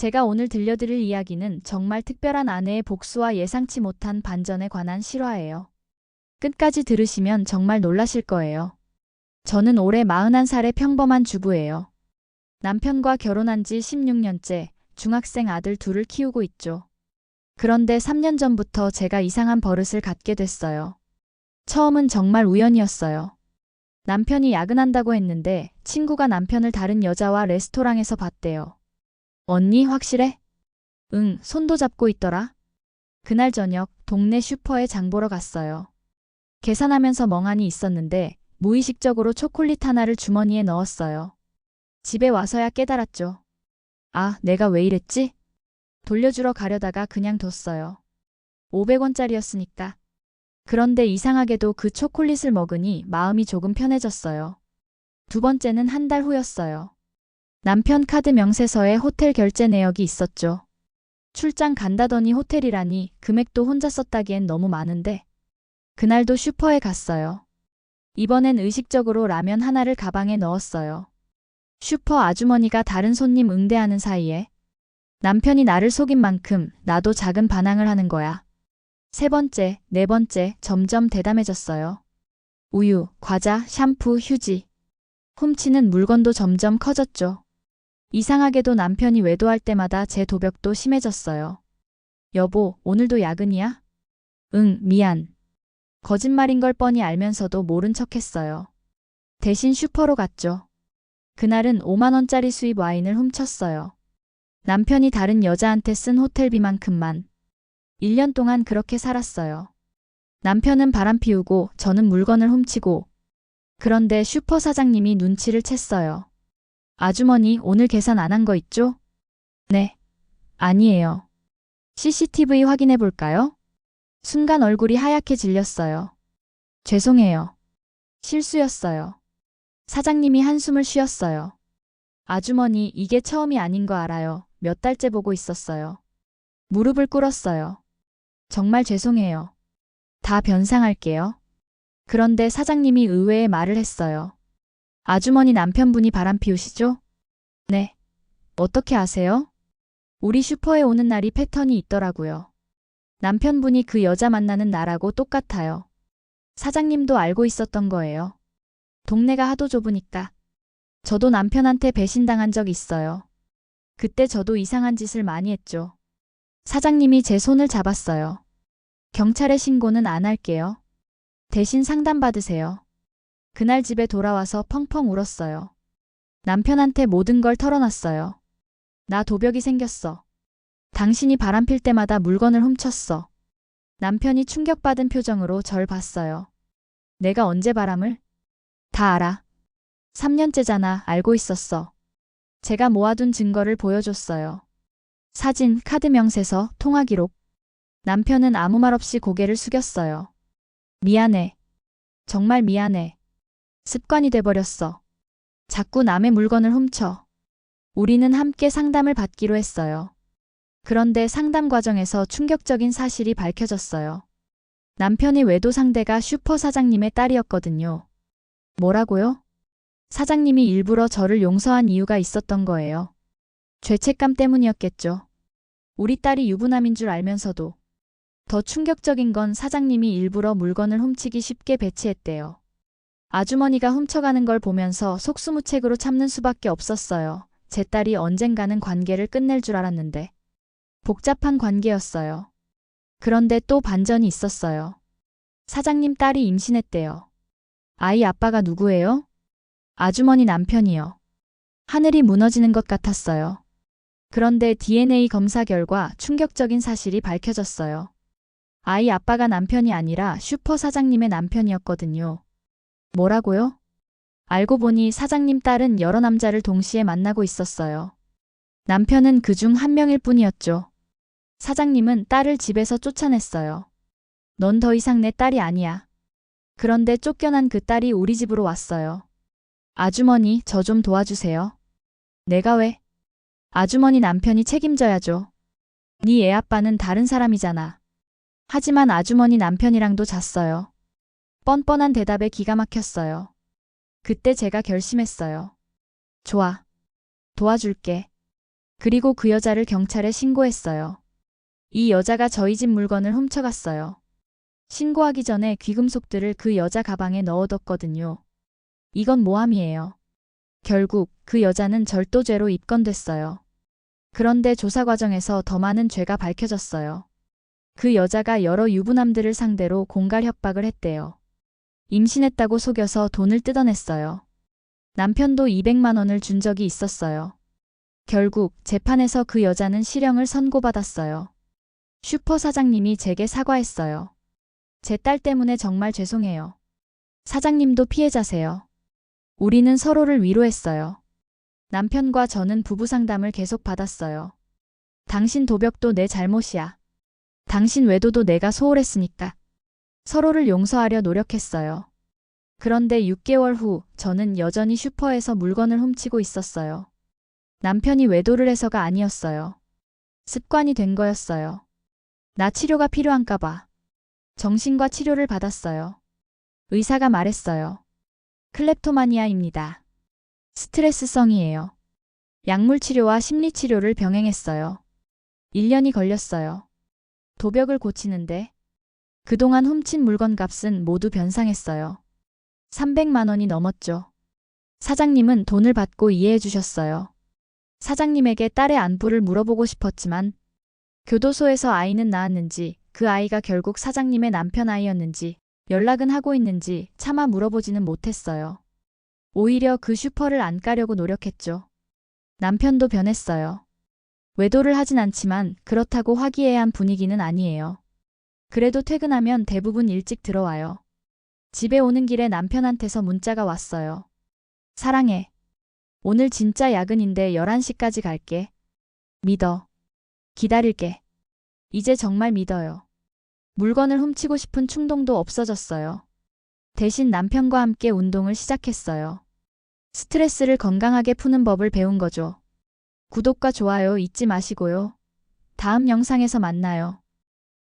제가 오늘 들려드릴 이야기는 정말 특별한 아내의 복수와 예상치 못한 반전에 관한 실화예요. 끝까지 들으시면 정말 놀라실 거예요. 저는 올해 41살의 평범한 주부예요. 남편과 결혼한 지 16년째 중학생 아들 둘을 키우고 있죠. 그런데 3년 전부터 제가 이상한 버릇을 갖게 됐어요. 처음은 정말 우연이었어요. 남편이 야근한다고 했는데 친구가 남편을 다른 여자와 레스토랑에서 봤대요. 언니 확실해? 응, 손도 잡고 있더라. 그날 저녁 동네 슈퍼에 장 보러 갔어요. 계산하면서 멍하니 있었는데 무의식적으로 초콜릿 하나를 주머니에 넣었어요. 집에 와서야 깨달았죠. 아, 내가 왜 이랬지? 돌려주러 가려다가 그냥 뒀어요. 500원짜리였으니까. 그런데 이상하게도 그 초콜릿을 먹으니 마음이 조금 편해졌어요. 두 번째는 한 달 후였어요. 남편 카드 명세서에 호텔 결제 내역이 있었죠. 출장 간다더니 호텔이라니 금액도 혼자 썼다기엔 너무 많은데. 그날도 슈퍼에 갔어요. 이번엔 의식적으로 라면 하나를 가방에 넣었어요. 슈퍼 아주머니가 다른 손님 응대하는 사이에 남편이 나를 속인 만큼 나도 작은 반항을 하는 거야. 세 번째, 네 번째 점점 대담해졌어요. 우유, 과자, 샴푸, 휴지. 훔치는 물건도 점점 커졌죠. 이상하게도 남편이 외도할 때마다 제 도벽도 심해졌어요. 여보, 오늘도 야근이야? 응, 미안. 거짓말인 걸 뻔히 알면서도 모른 척 했어요. 대신 슈퍼로 갔죠. 그날은 5만원짜리 수입 와인을 훔쳤어요. 남편이 다른 여자한테 쓴 호텔비만큼만. 1년 동안 그렇게 살았어요. 남편은 바람 피우고 저는 물건을 훔치고. 그런데 슈퍼 사장님이 눈치를 챘어요. 아주머니 오늘 계산 안 한 거 있죠? 네. 아니에요. CCTV 확인해 볼까요? 순간 얼굴이 하얗게 질렸어요. 죄송해요. 실수였어요. 사장님이 한숨을 쉬었어요. 아주머니 이게 처음이 아닌 거 알아요. 몇 달째 보고 있었어요. 무릎을 꿇었어요. 정말 죄송해요. 다 변상할게요. 그런데 사장님이 의외의 말을 했어요. 아주머니 남편분이 바람 피우시죠? 네. 어떻게 아세요? 우리 슈퍼에 오는 날이 패턴이 있더라고요. 남편분이 그 여자 만나는 날하고 똑같아요. 사장님도 알고 있었던 거예요. 동네가 하도 좁으니까. 저도 남편한테 배신당한 적 있어요. 그때 저도 이상한 짓을 많이 했죠. 사장님이 제 손을 잡았어요. 경찰에 신고는 안 할게요. 대신 상담받으세요. 그날 집에 돌아와서 펑펑 울었어요. 남편한테 모든 걸 털어놨어요. 나 도벽이 생겼어. 당신이 바람 필 때마다 물건을 훔쳤어. 남편이 충격받은 표정으로 절 봤어요. 내가 언제 바람을? 다 알아. 3년째잖아, 알고 있었어. 제가 모아둔 증거를 보여줬어요. 사진, 카드 명세서, 통화 기록. 남편은 아무 말 없이 고개를 숙였어요. 미안해. 정말 미안해. 습관이 돼버렸어. 자꾸 남의 물건을 훔쳐. 우리는 함께 상담을 받기로 했어요. 그런데 상담 과정에서 충격적인 사실이 밝혀졌어요. 남편의 외도 상대가 슈퍼 사장님의 딸이었거든요. 뭐라고요? 사장님이 일부러 저를 용서한 이유가 있었던 거예요. 죄책감 때문이었겠죠. 우리 딸이 유부남인 줄 알면서도. 더 충격적인 건 사장님이 일부러 물건을 훔치기 쉽게 배치했대요. 아주머니가 훔쳐가는 걸 보면서 속수무책으로 참는 수밖에 없었어요. 제 딸이 언젠가는 관계를 끝낼 줄 알았는데. 복잡한 관계였어요. 그런데 또 반전이 있었어요. 사장님 딸이 임신했대요. 아이 아빠가 누구예요? 아주머니 남편이요. 하늘이 무너지는 것 같았어요. 그런데 DNA 검사 결과 충격적인 사실이 밝혀졌어요. 아이 아빠가 남편이 아니라 슈퍼 사장님의 남편이었거든요. 뭐라고요? 알고 보니 사장님 딸은 여러 남자를 동시에 만나고 있었어요. 남편은 그 중 한 명일 뿐이었죠. 사장님은 딸을 집에서 쫓아냈어요. 넌 더 이상 내 딸이 아니야. 그런데 쫓겨난 그 딸이 우리 집으로 왔어요. 아주머니, 저 좀 도와주세요. 내가 왜? 아주머니 남편이 책임져야죠. 네 애 아빠는 다른 사람이잖아. 하지만 아주머니 남편이랑도 잤어요. 뻔뻔한 대답에 기가 막혔어요. 그때 제가 결심했어요. 좋아. 도와줄게. 그리고 그 여자를 경찰에 신고했어요. 이 여자가 저희 집 물건을 훔쳐갔어요. 신고하기 전에 귀금속들을 그 여자 가방에 넣어뒀거든요. 이건 모함이에요. 결국 그 여자는 절도죄로 입건됐어요. 그런데 조사 과정에서 더 많은 죄가 밝혀졌어요. 그 여자가 여러 유부남들을 상대로 공갈 협박을 했대요. 임신했다고 속여서 돈을 뜯어냈어요. 남편도 200만 원을 준 적이 있었어요. 결국 재판에서 그 여자는 실형을 선고받았어요. 슈퍼 사장님이 제게 사과했어요. 제 딸 때문에 정말 죄송해요. 사장님도 피해자세요. 우리는 서로를 위로했어요. 남편과 저는 부부 상담을 계속 받았어요. 당신 도벽도 내 잘못이야. 당신 외도도 내가 소홀했으니까. 서로를 용서하려 노력했어요. 그런데 6개월 후 저는 여전히 슈퍼에서 물건을 훔치고 있었어요. 남편이 외도를 해서가 아니었어요. 습관이 된 거였어요. 나 치료가 필요한가 봐. 정신과 치료를 받았어요. 의사가 말했어요. 클렙토마니아입니다. 스트레스성이에요. 약물 치료와 심리 치료를 병행했어요. 1년이 걸렸어요. 도벽을 고치는데 그동안 훔친 물건 값은 모두 변상했어요. 300만 원이 넘었죠. 사장님은 돈을 받고 이해해 주셨어요. 사장님에게 딸의 안부를 물어보고 싶었지만 교도소에서 아이는 낳았는지 그 아이가 결국 사장님의 남편 아이였는지 연락은 하고 있는지 차마 물어보지는 못했어요. 오히려 그 슈퍼를 안 까려고 노력했죠. 남편도 변했어요. 외도를 하진 않지만 그렇다고 화기애애한 분위기는 아니에요. 그래도 퇴근하면 대부분 일찍 들어와요. 집에 오는 길에 남편한테서 문자가 왔어요. 사랑해. 오늘 진짜 야근인데 11시까지 갈게. 믿어. 기다릴게. 이제 정말 믿어요. 물건을 훔치고 싶은 충동도 없어졌어요. 대신 남편과 함께 운동을 시작했어요. 스트레스를 건강하게 푸는 법을 배운 거죠. 구독과 좋아요 잊지 마시고요. 다음 영상에서 만나요.